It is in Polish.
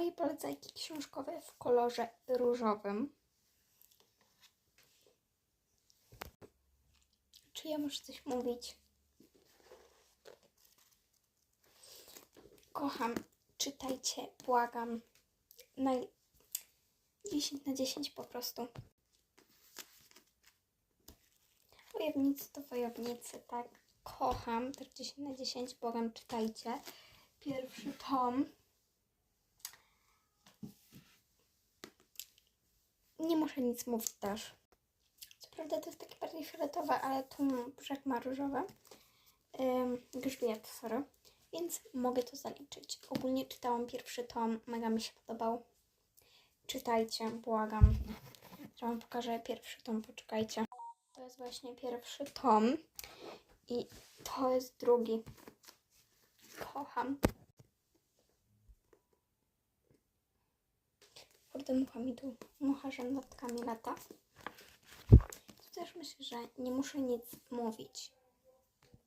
moje polecajki książkowe w kolorze różowym. Czy ja muszę coś mówić? Kocham, czytajcie, błagam. Na 10 na 10 po prostu. Wojownicy to wojownicy, tak? Kocham, też 10 na 10, błagam, czytajcie. Pierwszy tom. Nie muszę nic mówić też. Co prawda to jest takie bardziej fioletowe, ale tu brzeg ma różowe. Ym, grzbiet, sorry. Więc mogę to zaliczyć. Ogólnie czytałam pierwszy tom, mega mi się podobał. Czytajcie, błagam. Ja wam pokażę pierwszy tom, poczekajcie. To jest właśnie pierwszy tom i to jest drugi. Kocham. Kurde, mucha mi tu, mucha rzędotkami lata. Tu też myślę, że nie muszę nic mówić.